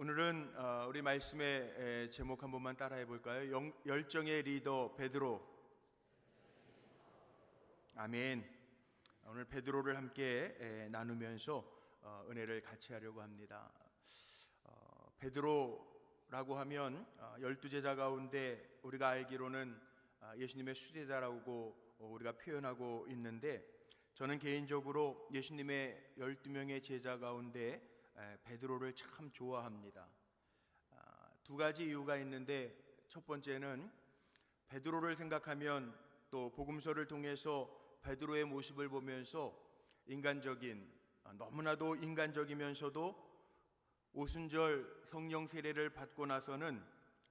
오늘은 어, 우리 말씀의 에, 제목 한 번만 따라해 볼까요? 영- 열정의 리더 베드로. 아멘. 오늘 베드로를 함께 에, 나누면서 어, 은혜를 같이 하려고 합니다. 어, 베드로라고 하면 어, 열두 제자 가운데 우리가 알기로는 아, 예수님의 수제자라고 어, 우리가 표현하고 있는데 저는 개인적으로 예수님의 열두 명의 제자 가운데 에, 베드로를 참 좋아합니다. 아, 두 가지 이유가 있는데 첫 번째는 베드로를 생각하면 또 복음서를 통해서 베드로의 모습을 보면서 인간적인 아, 너무나도 인간적이면서도 오순절 성령 세례를 받고 나서는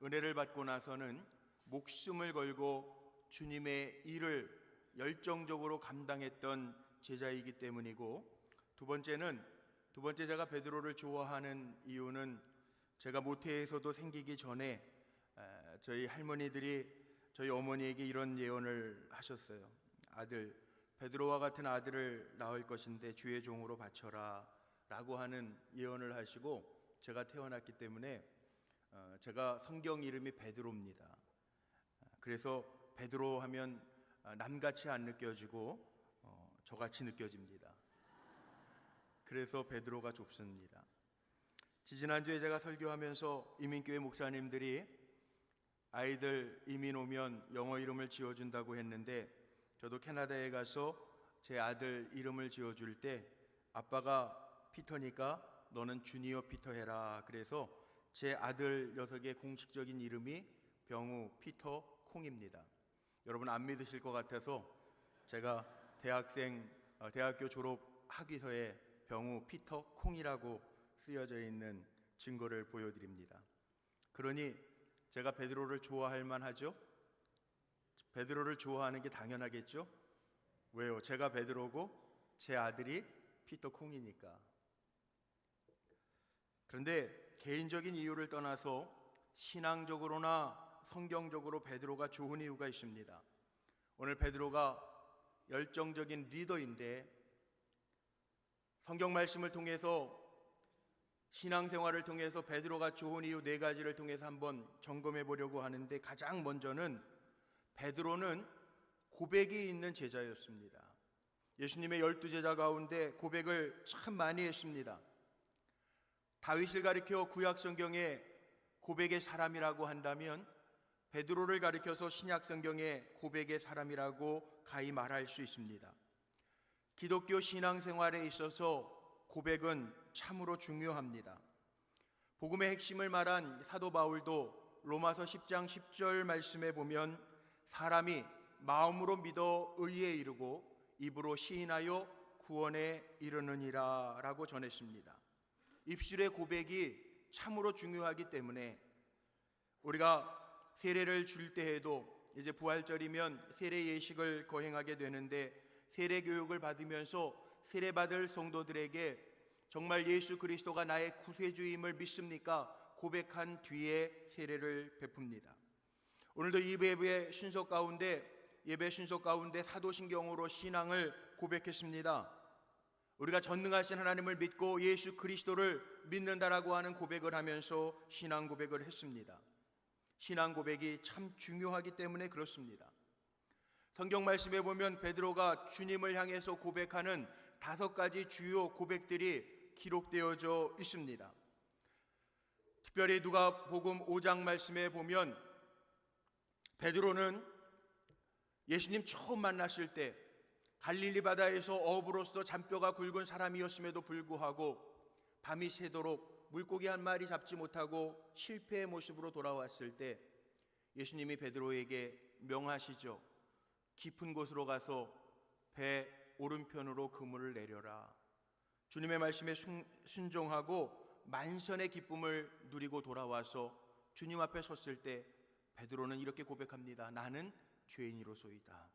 은혜를 받고 나서는 목숨을 걸고 주님의 일을 열정적으로 감당했던 제자이기 때문이고 두 번째는 두 번째 제가 베드로를 좋아하는 이유는 제가 모태에서도 생기기 전에 에, 저희 할머니들이 저희 어머니에게 이런 예언을 하셨어요. 아들 베드로와 같은 아들을 낳을 것인데 주의 종으로 바쳐라라고 하는 예언을 하시고 제가 태어났기 때문에 어, 제가 성경 이름이 베드로입니다. 그래서 베드로 하면 아, 남같이 안 느껴지고 어, 저같이 느껴집니다. 그래서 베드로가 좁습니다. 지지난주에 제가 설교하면서 이민교회 목사님들이 아이들 이민 오면 영어 이름을 지어준다고 했는데 저도 캐나다에 가서 제 아들 이름을 지어줄 때 아빠가 피터니까 너는 주니어 피터 해라. 그래서 제 아들 녀석의 공식적인 이름이 병우 피터 콩입니다. 여러분 안 믿으실 것 같아서 제가 대학생 어, 대학교 졸업 학위서에 병우 피터 콩이라고 쓰여져 있는 증거를 보여드립니다. 그러니 제가 베드로를 좋아할 만하죠? 베드로를 좋아하는 게 당연하겠죠? 왜요? 제가 베드로고 제 아들이 피터 콩이니까. 그런데 개인적인 이유를 떠나서 신앙적으로나 성경적으로 베드로가 좋은 이유가 있습니다. 오늘 베드로가 열정적인 리더인데 성경 말씀을 통해서 신앙생활을 통해서 베드로가 좋은 이유 네 가지를 통해서 한번 점검해 보려고 하는데 가장 먼저는 베드로는 고백이 있는 제자였습니다. 예수님의 열두 제자 가운데 고백을 참 많이 했습니다. 다윗을 가리켜 구약 성경에 고백의 사람이라고 한다면 베드로를 가리켜서 신약 성경에 고백의 사람이라고 가히 말할 수 있습니다. 기독교 신앙생활에 있어서 고백은 참으로 중요합니다. 복음의 핵심을 말한 사도 바울도 로마서 10장 10절 말씀에 보면 사람이 마음으로 믿어 의에 이르고 입으로 시인하여 구원에 이르느니라 라고 전했습니다. 입술의 고백이 참으로 중요하기 때문에 우리가 세례를 줄 때에도 이제 부활절이면 세례 예식을 거행하게 되는데 세례 교육을 받으면서 세례 받을 성도들에게 정말 예수 그리스도가 나의 구세주임을 믿습니까? 고백한 뒤에 세례를 베풉니다. 오늘도 이 예배 순서 가운데 예배 순서 가운데 사도신경으로 신앙을 고백했습니다. 우리가 전능하신 하나님을 믿고 예수 그리스도를 믿는다라고 하는 고백을 하면서 신앙 고백을 했습니다. 신앙 고백이 참 중요하기 때문에 그렇습니다. 성경 말씀에 보면 베드로가 주님을 향해서 고백하는 다섯 가지 주요 고백들이 기록되어져 있습니다. 특별히 누가 복음 5장 말씀에 보면 베드로는 예수님 처음 만났을 때 갈릴리 바다에서 어부로서 잔뼈가 굵은 사람이었음에도 불구하고 밤이 새도록 물고기 한 마리 잡지 못하고 실패의 모습으로 돌아왔을 때 예수님이 베드로에게 명하시죠. 깊은 곳으로 가서 배 오른편으로 그물을 내려라. 주님의 말씀에 순종하고 만선의 기쁨을 누리고 돌아와서 주님 앞에 섰을 때 베드로는 이렇게 고백합니다. 나는 죄인이로소이다.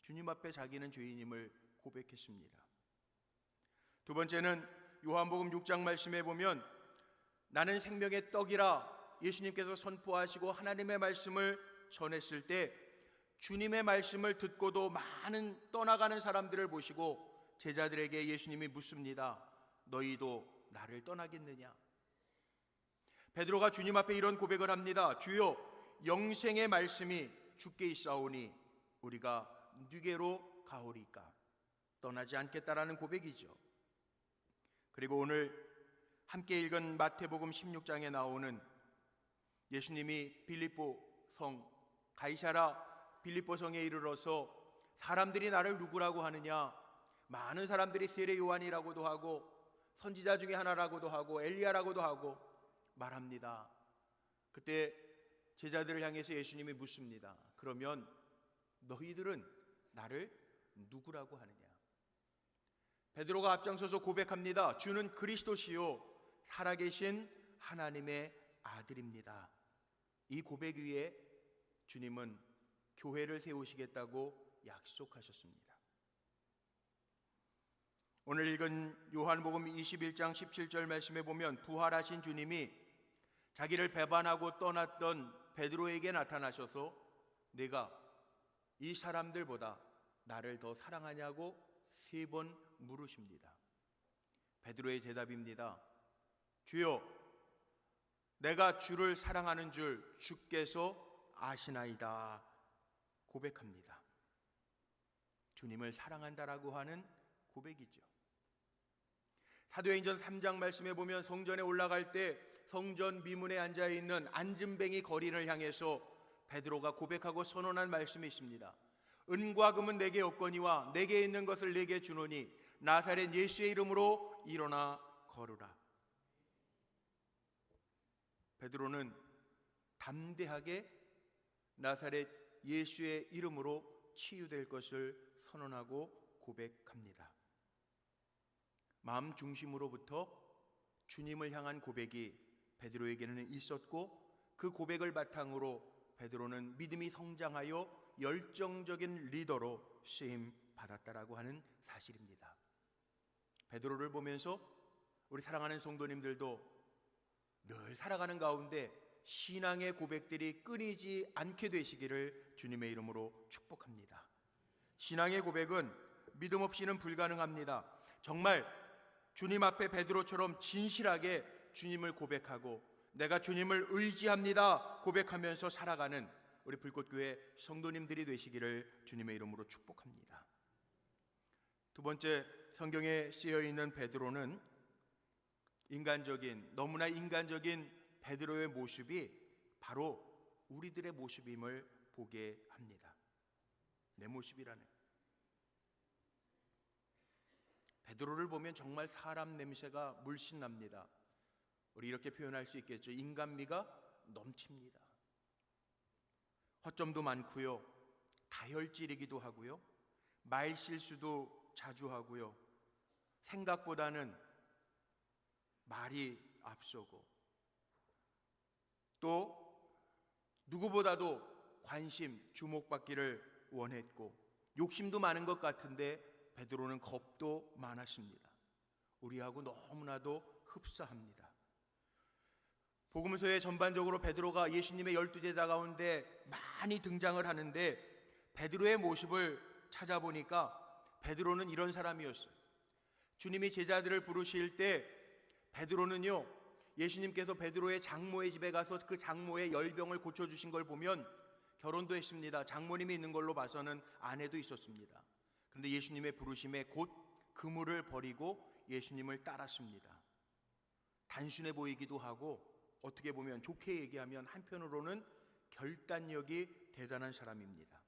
주님 앞에 자기는 죄인임을 고백했습니다. 두 번째는 요한복음 6장 말씀에 보면 나는 생명의 떡이라 예수님께서 선포하시고 하나님의 말씀을 전했을 때 주님의 말씀을 듣고도 많은 떠나가는 사람들을 보시고 제자들에게 예수님이 묻습니다. 너희도 나를 떠나겠느냐? 베드로가 주님 앞에 이런 고백을 합니다. 주여 영생의 말씀이 주께 있사오니 우리가 누게로 가오리까 떠나지 않겠다라는 고백이죠. 그리고 오늘 함께 읽은 마태복음 16장에 나오는 예수님이 빌립보 성 가이사라 빌립보 성에 이르러서 사람들이 나를 누구라고 하느냐 많은 사람들이 세례 요한이라고도 하고 선지자 중에 하나라고도 하고 엘리야라고도 하고 말합니다. 그때 제자들을 향해서 예수님이 묻습니다. 그러면 너희들은 나를 누구라고 하느냐? 베드로가 앞장서서 고백합니다. 주는 그리스도시요 살아계신 하나님의 아들입니다. 이 고백 위에 주님은 교회를 세우시겠다고 약속하셨습니다. 오늘 읽은 요한복음 21장 17절 말씀에 보면 부활하신 주님이 자기를 배반하고 떠났던 베드로에게 나타나셔서 내가 이 사람들보다 나를 더 사랑하냐고 세 번 물으십니다. 베드로의 대답입니다. 주여, 내가 주를 사랑하는 줄 주께서 아시나이다. 고백합니다. 주님을 사랑한다라고 하는 고백이죠. 사도행전 3장 말씀에 보면 성전에 올라갈 때 성전 미문에 앉아 있는 안진뱅이 거린을 향해서 베드로가 고백하고 선언한 말씀이 있습니다. 은과 금은 내게 없거니와 내게 있는 것을 내게 주노니 나사렛 예수의 이름으로 일어나 걸으라. 베드로는 담대하게 나사렛 예수의 이름으로 치유될 것을 선언하고 고백합니다. 마음 중심으로부터 주님을 향한 고백이 베드로에게는 있었고 그 고백을 바탕으로 베드로는 믿음이 성장하여 열정적인 리더로 쓰임 받았다라고 하는 사실입니다. 베드로를 보면서 우리 사랑하는 성도님들도 늘 살아가는 가운데 신앙의 고백들이 끊이지 않게 되시기를 주님의 이름으로 축복합니다. 신앙의 고백은 믿음 없이는 불가능합니다. 정말 주님 앞에 베드로처럼 진실하게 주님을 고백하고 내가 주님을 의지합니다 고백하면서 살아가는 우리 불꽃교회 성도님들이 되시기를 주님의 이름으로 축복합니다. 두 번째 성경에 쓰여 있는 베드로는 인간적인 너무나 인간적인 베드로의 모습이 바로 우리들의 모습임을 보게 합니다. 내 모습이라는 베드로를 보면 정말 사람 냄새가 물씬 납니다. 우리 이렇게 표현할 수 있겠죠. 인간미가 넘칩니다. 허점도 많고요. 다혈질이기도 하고요. 말 실수도 자주 하고요. 생각보다는 말이 앞서고 또 누구보다도 관심, 주목받기를 원했고 욕심도 많은 것 같은데 베드로는 겁도 많았습니다. 우리하고 너무나도 흡사합니다. 복음서에 전반적으로 베드로가 예수님의 열두 제자 가운데 많이 등장을 하는데 베드로의 모습을 찾아보니까 베드로는 이런 사람이었어요. 주님이 제자들을 부르실 때 베드로는요 예수님께서 베드로의 장모의 집에 가서 그 장모의 열병을 고쳐 주신 걸 보면 결혼도 했습니다. 장모님이 있는 걸로 봐서는 아내도 있었습니다. 그런데 예수님의 부르심에 곧 그물을 버리고 예수님을 따랐습니다. 단순해 보이기도 하고 어떻게 보면 좋게 얘기하면 한편으로는 결단력이 대단한 사람입니다.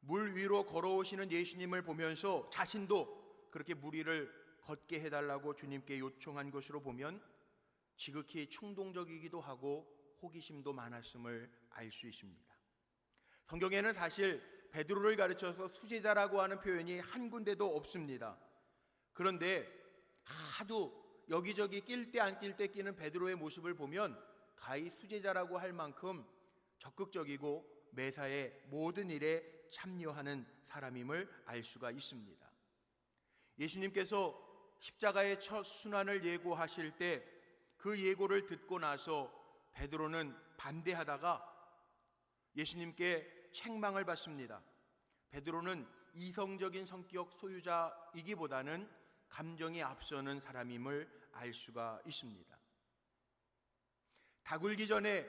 물 위로 걸어오시는 예수님을 보면서 자신도 그렇게 물 위를 걷게 해달라고 주님께 요청한 것으로 보면 지극히 충동적이기도 하고 호기심도 많았음을 알 수 있습니다. 성경에는 사실 베드로를 가르쳐서 수제자라고 하는 표현이 한 군데도 없습니다. 그런데 하도 여기저기 낄 때 안 낄 때 끼는 베드로의 모습을 보면 가히 수제자라고 할 만큼 적극적이고 매사에 모든 일에 참여하는 사람임을 알 수가 있습니다. 예수님께서 십자가의 첫 순환을 예고하실 때 그 예고를 듣고 나서 베드로는 반대하다가 예수님께 책망을 받습니다. 베드로는 이성적인 성격 소유자이기보다는 감정이 앞서는 사람임을 알 수가 있습니다. 다굴기 전에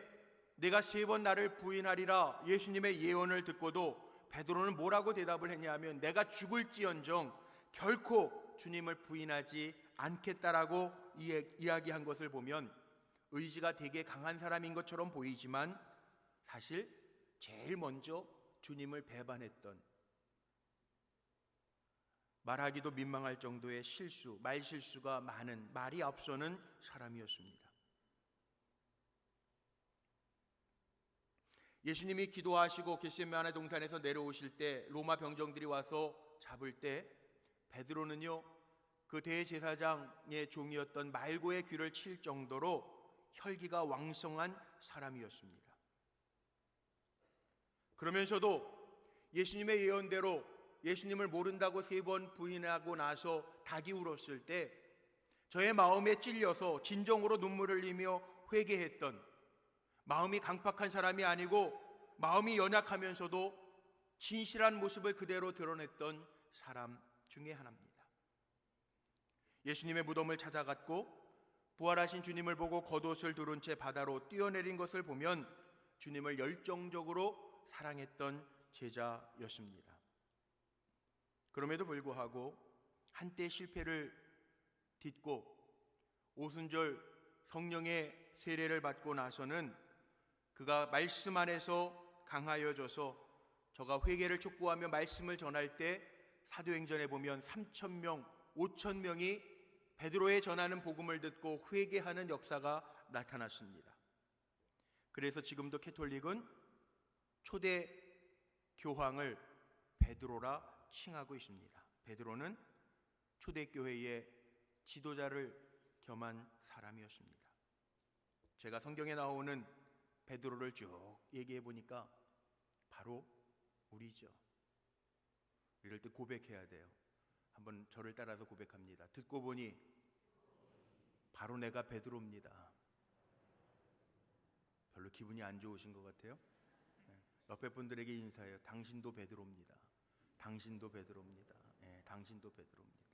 내가 세 번 나를 부인하리라 예수님의 예언을 듣고도 베드로는 뭐라고 대답을 했냐면 내가 죽을지언정 결코 주님을 부인하지 않겠다라고 이야기한 것을 보면 의지가 되게 강한 사람인 것처럼 보이지만 사실 제일 먼저 주님을 배반했던 말하기도 민망할 정도의 실수, 말 실수가 많은 말이 앞서는 사람이었습니다. 예수님이 기도하시고 겟세마네 동산에서 내려오실 때 로마 병정들이 와서 잡을 때 베드로는요 그 대제사장의 종이었던 말고의 귀를 칠 정도로 혈기가 왕성한 사람이었습니다. 그러면서도 예수님의 예언대로 예수님을 모른다고 세 번 부인하고 나서 닭이 울었을 때 저의 마음에 찔려서 진정으로 눈물을 흘리며 회개했던 마음이 강팍한 사람이 아니고 마음이 연약하면서도 진실한 모습을 그대로 드러냈던 사람 중에 하나입니다. 예수님의 무덤을 찾아갔고 부활하신 주님을 보고 겉옷을 두른 채 바다로 뛰어내린 것을 보면 주님을 열정적으로 사랑했던 제자였습니다. 그럼에도 불구하고 한때 실패를 딛고 오순절 성령의 세례를 받고 나서는 그가 말씀 안에서 강하여져서 저가 회개를 촉구하며 말씀을 전할 때 사도행전에 보면 3천 명, 5천 명이 베드로의 전하는 복음을 듣고 회개하는 역사가 나타났습니다. 그래서 지금도 캐톨릭은 초대 교황을 베드로라 칭하고 있습니다. 베드로는 초대 교회의 지도자를 겸한 사람이었습니다. 제가 성경에 나오는 베드로를 쭉 얘기해 보니까 바로 우리죠. 이럴 때 고백해야 돼요. 한번 저를 따라서 고백합니다. 듣고 보니 바로 내가 베드로입니다. 별로 기분이 안 좋으신 것 같아요. 네. 옆에 분들에게 인사해요. 당신도 베드로입니다. 당신도 베드로입니다. 네, 당신도 베드로입니다.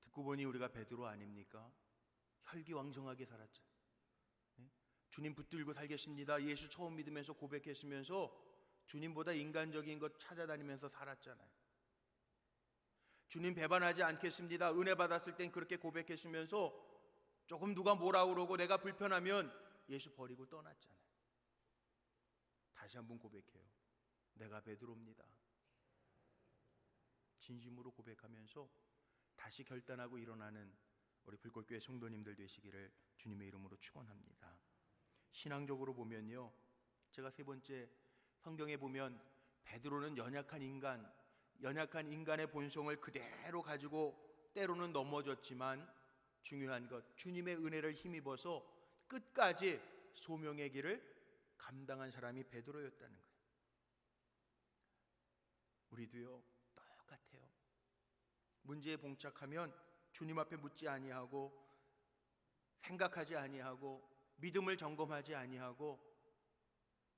듣고 보니 우리가 베드로 아닙니까? 혈기왕성하게 살았죠. 주님 붙들고 살겠습니다. 예수 처음 믿으면서 고백했으면서 주님보다 인간적인 것 찾아다니면서 살았잖아요. 주님 배반하지 않겠습니다. 은혜 받았을 땐 그렇게 고백했으면서 조금 누가 뭐라 그러고 내가 불편하면 예수 버리고 떠났잖아요. 다시 한번 고백해요. 내가 베드로입니다. 진심으로 고백하면서 다시 결단하고 일어나는 우리 불꽃교회 성도님들 되시기를 주님의 이름으로 축원합니다. 신앙적으로 보면요. 제가 세 번째 성경에 보면 베드로는 연약한 인간, 연약한 인간의 본성을 그대로 가지고 때로는 넘어졌지만 중요한 것 주님의 은혜를 힘입어서 끝까지 소명의 길을 감당한 사람이 베드로였다는 거예요. 우리도요 똑같아요. 문제에 봉착하면 주님 앞에 묻지 아니하고 생각하지 아니하고 믿음을 점검하지 아니하고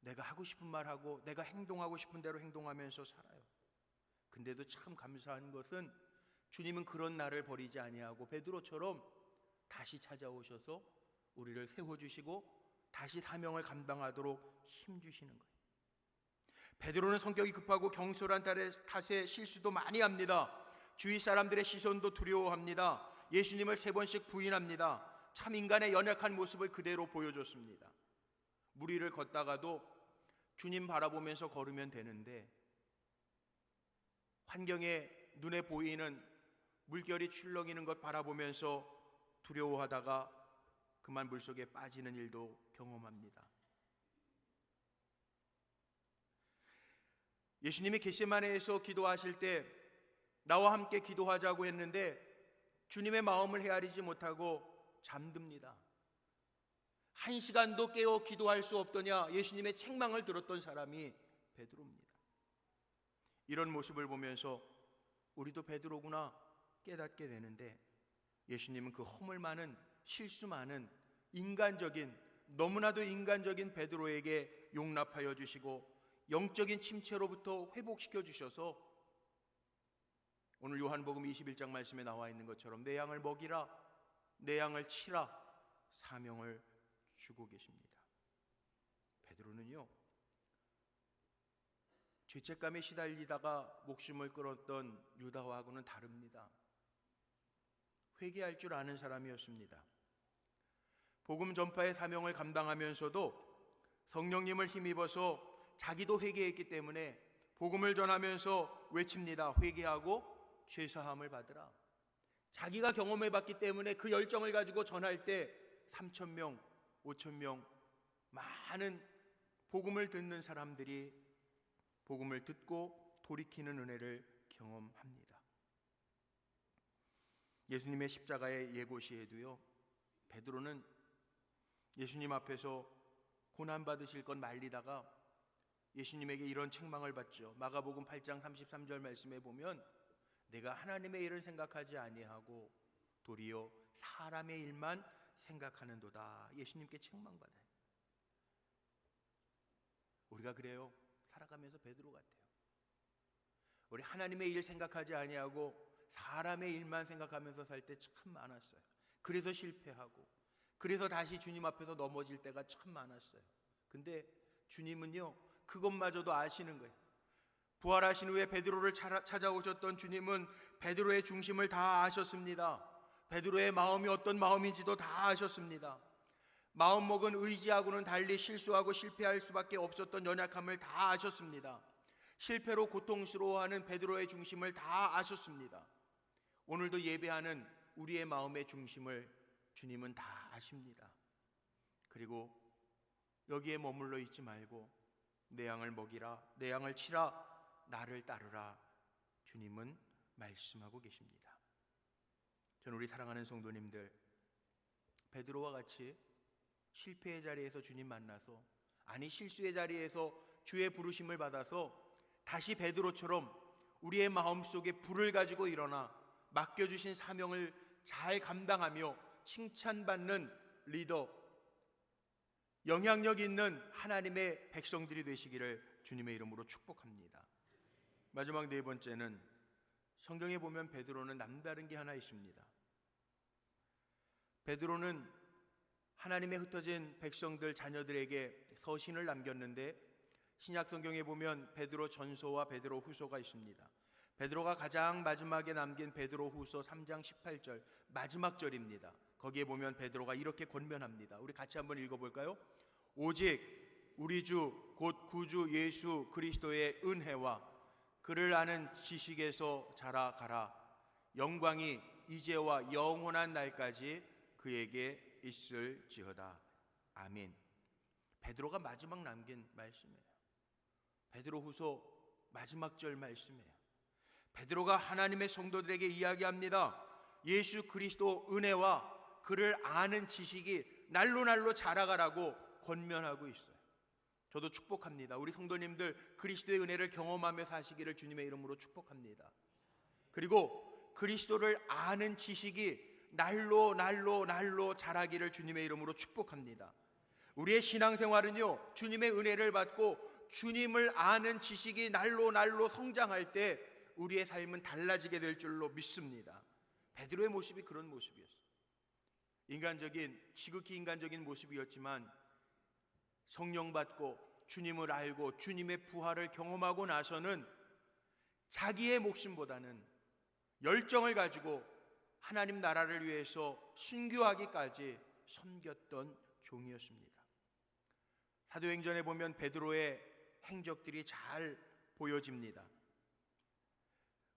내가 하고 싶은 말 하고 내가 행동하고 싶은 대로 행동하면서 살아요. 근데도 참 감사한 것은 주님은 그런 나를 버리지 아니하고 베드로처럼 다시 찾아오셔서 우리를 세워 주시고 다시 사명을 감당하도록 힘 주시는 거예요. 베드로는 성격이 급하고 경솔한 탓에 실수도 많이 합니다. 주위 사람들의 시선도 두려워합니다. 예수님을 세 번씩 부인합니다. 참 인간의 연약한 모습을 그대로 보여줬습니다. 무리를 걷다가도 주님 바라보면서 걸으면 되는데 환경에 눈에 보이는 물결이 출렁이는 것 바라보면서 두려워하다가 그만 물속에 빠지는 일도 경험합니다. 예수님이 겟세마네에서 기도하실 때 나와 함께 기도하자고 했는데 주님의 마음을 헤아리지 못하고 잠듭니다. 한 시간도 깨어 기도할 수 없더냐 예수님의 책망을 들었던 사람이 베드로입니다. 이런 모습을 보면서 우리도 베드로구나 깨닫게 되는데 예수님은 그 허물 많은 실수 많은 인간적인 너무나도 인간적인 베드로에게 용납하여 주시고 영적인 침체로부터 회복시켜 주셔서 오늘 요한복음 21장 말씀에 나와 있는 것처럼 내 양을 먹이라 내 양을 치라 사명을 주고 계십니다. 베드로는요. 죄책감에 시달리다가 목숨을 끊었던 유다와하고는 다릅니다. 회개할 줄 아는 사람이었습니다. 복음 전파의 사명을 감당하면서도 성령님을 힘입어서 자기도 회개했기 때문에 복음을 전하면서 외칩니다. 회개하고 죄사함을 받으라. 자기가 경험해 봤기 때문에 그 열정을 가지고 전할 때 3천 명, 5천 명 많은 복음을 듣는 사람들이 복음을 듣고 돌이키는 은혜를 경험합니다. 예수님의 십자가의 예고 시에도요. 베드로는 예수님 앞에서 고난 받으실 것 말리다가 예수님에게 이런 책망을 받죠. 마가복음 8장 33절 말씀에 보면 내가 하나님의 일을 생각하지 아니하고 도리어 사람의 일만 생각하는도다. 예수님께 책망받아요. 우리가 그래요. 살아가면서 베드로 같아요. 우리 하나님의 일 생각하지 아니하고 사람의 일만 생각하면서 살 때 참 많았어요. 그래서 실패하고 그래서 다시 주님 앞에서 넘어질 때가 참 많았어요. 근데 주님은요. 그것마저도 아시는 거예요. 부활하신 후에 베드로를 찾아오셨던 주님은 베드로의 중심을 다 아셨습니다. 베드로의 마음이 어떤 마음인지도 다 아셨습니다. 마음먹은 의지하고는 달리 실수하고 실패할 수밖에 없었던 연약함을 다 아셨습니다. 실패로 고통스러워하는 베드로의 중심을 다 아셨습니다. 오늘도 예배하는 우리의 마음의 중심을 주님은 다 아십니다. 그리고 여기에 머물러 있지 말고 내 양을 먹이라, 내 양을 치라, 나를 따르라. 주님은 말씀하고 계십니다. 저는 우리 사랑하는 성도님들 베드로와 같이 실패의 자리에서 주님 만나서 아니 실수의 자리에서 주의 부르심을 받아서 다시 베드로처럼 우리의 마음속에 불을 가지고 일어나 맡겨주신 사명을 잘 감당하며 칭찬받는 리더, 영향력 있는 하나님의 백성들이 되시기를 주님의 이름으로 축복합니다. 마지막 네 번째는 성경에 보면 베드로는 남다른 게 하나 있습니다. 베드로는 하나님의 흩어진 백성들 자녀들에게 서신을 남겼는데 신약 성경에 보면 베드로 전서와 베드로 후서가 있습니다. 베드로가 가장 마지막에 남긴 베드로 후서 3장 18절 마지막 절입니다. 거기에 보면 베드로가 이렇게 권면합니다. 우리 같이 한번 읽어 볼까요? 오직 우리 주 곧 구주 예수 그리스도의 은혜와 그를 아는 지식에서 자라가라. 영광이 이제와 영원한 날까지 그에게 있을지어다. 아멘. 베드로가 마지막 남긴 말씀이에요. 베드로 후서 마지막 절 말씀이에요. 베드로가 하나님의 성도들에게 이야기합니다. 예수 그리스도 은혜와 그를 아는 지식이 날로 날로 자라가라고 권면하고 있어요. 저도 축복합니다. 우리 성도님들 그리스도의 은혜를 경험하며 사시기를 주님의 이름으로 축복합니다. 그리고 그리스도를 아는 지식이 날로 날로 날로 자라기를 주님의 이름으로 축복합니다. 우리의 신앙생활은요, 주님의 은혜를 받고 주님을 아는 지식이 날로 날로 성장할 때 우리의 삶은 달라지게 될 줄로 믿습니다. 베드로의 모습이 그런 모습이었어요. 인간적인 지극히 인간적인 모습이었지만 성령 받고 주님을 알고 주님의 부활을 경험하고 나서는 자기의 목숨보다는 열정을 가지고 하나님 나라를 위해서 순교하기까지 섬겼던 종이었습니다. 사도행전에 보면 베드로의 행적들이 잘 보여집니다.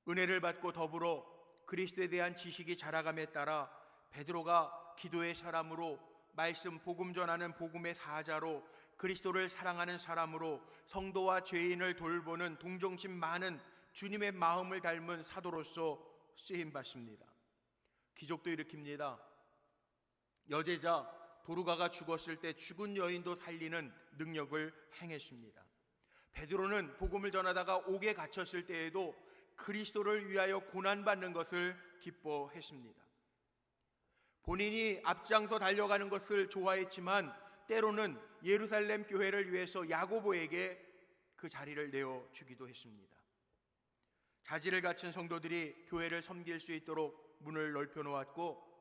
은혜를 받고 더불어 그리스도에 대한 지식이 자라감에 따라 베드로가 기도의 사람으로 말씀 복음 전하는 복음의 사자로 그리스도를 사랑하는 사람으로 성도와 죄인을 돌보는 동정심 많은 주님의 마음을 닮은 사도로서 쓰임 받습니다. 기적도 일으킵니다. 여제자 도루가가 죽었을 때 죽은 여인도 살리는 능력을 행했습니다. 베드로는 복음을 전하다가 옥에 갇혔을 때에도 그리스도를 위하여 고난받는 것을 기뻐했습니다. 본인이 앞장서 달려가는 것을 좋아했지만 때로는 예루살렘 교회를 위해서 야고보에게 그 자리를 내어 주기도 했습니다. 자질을 갖춘 성도들이 교회를 섬길 수 있도록 문을 넓혀 놓았고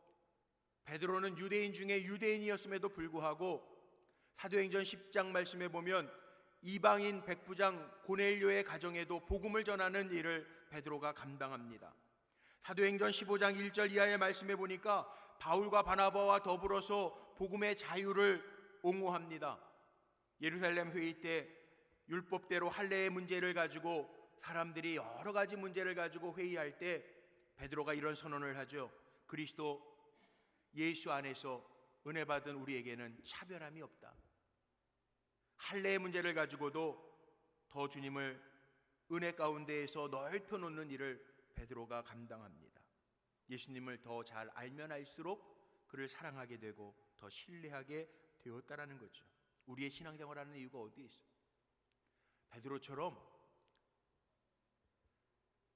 베드로는 유대인 중에 유대인이었음에도 불구하고 사도행전 10장 말씀에 보면 이방인 백부장 고넬료의 가정에도 복음을 전하는 일을 베드로가 감당합니다. 사도행전 15장 1절 이하의 말씀에 보니까 바울과 바나바와 더불어서 복음의 자유를 옹호합니다. 예루살렘 회의 때 율법대로 할례의 문제를 가지고 사람들이 여러 가지 문제를 가지고 회의할 때 베드로가 이런 선언을 하죠. 그리스도 예수 안에서 은혜 받은 우리에게는 차별함이 없다. 할례의 문제를 가지고도 더 주님을 은혜 가운데에서 넓혀 놓는 일을 베드로가 감당합니다. 예수님을 더 잘 알면 알수록 그를 사랑하게 되고 더 신뢰하게 되었다라는 거죠. 우리의 신앙생활하는 이유가 어디에 있어? 베드로처럼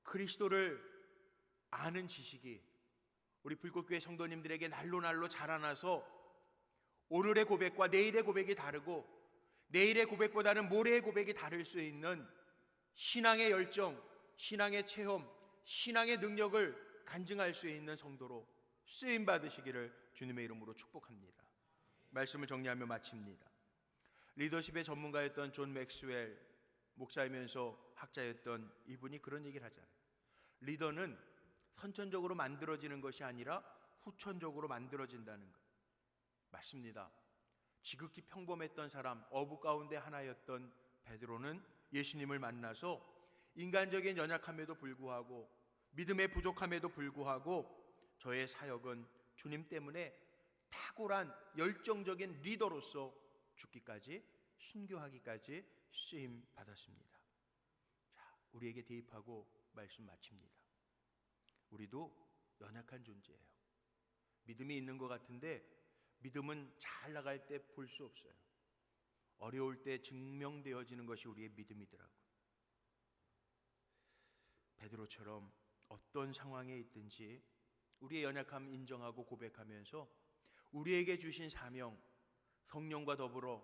그리스도를 아는 지식이 우리 불꽃교회 성도님들에게 날로 날로 자라나서 오늘의 고백과 내일의 고백이 다르고 내일의 고백보다는 모레의 고백이 다를 수 있는 신앙의 열정, 신앙의 체험, 신앙의 능력을 간증할 수 있는 성도로 쓰임 받으시기를 주님의 이름으로 축복합니다. 말씀을 정리하며 마칩니다. 리더십의 전문가였던 존 맥스웰 목사이면서 학자였던 이분이 그런 얘기를 하잖아요. 리더는 선천적으로 만들어지는 것이 아니라 후천적으로 만들어진다는 것. 맞습니다. 지극히 평범했던 사람, 어부 가운데 하나였던 베드로는 예수님을 만나서 인간적인 연약함에도 불구하고 믿음의 부족함에도 불구하고 저의 사역은 주님 때문에 탁월한 열정적인 리더로서 죽기까지 순교하기까지 쓰임 받았습니다. 자, 우리에게 대입하고 말씀 마칩니다. 우리도 연약한 존재예요. 믿음이 있는 것 같은데 믿음은 잘 나갈 때 볼 수 없어요. 어려울 때 증명되어지는 것이 우리의 믿음이더라고요. 베드로처럼 어떤 상황에 있든지 우리의 연약함 인정하고 고백하면서 우리에게 주신 사명 성령과 더불어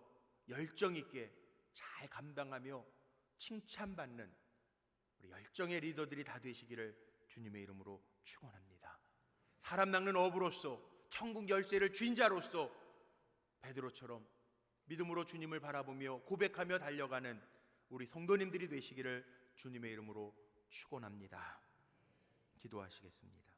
열정 있게 잘 감당하며 칭찬받는 우리 열정의 리더들이 다 되시기를 주님의 이름으로 축원합니다. 사람 낚는 어부로서 천국 열쇠를 쥔 자로서 베드로처럼 믿음으로 주님을 바라보며 고백하며 달려가는 우리 성도님들이 되시기를 주님의 이름으로 축원합니다. 기도하시겠습니다.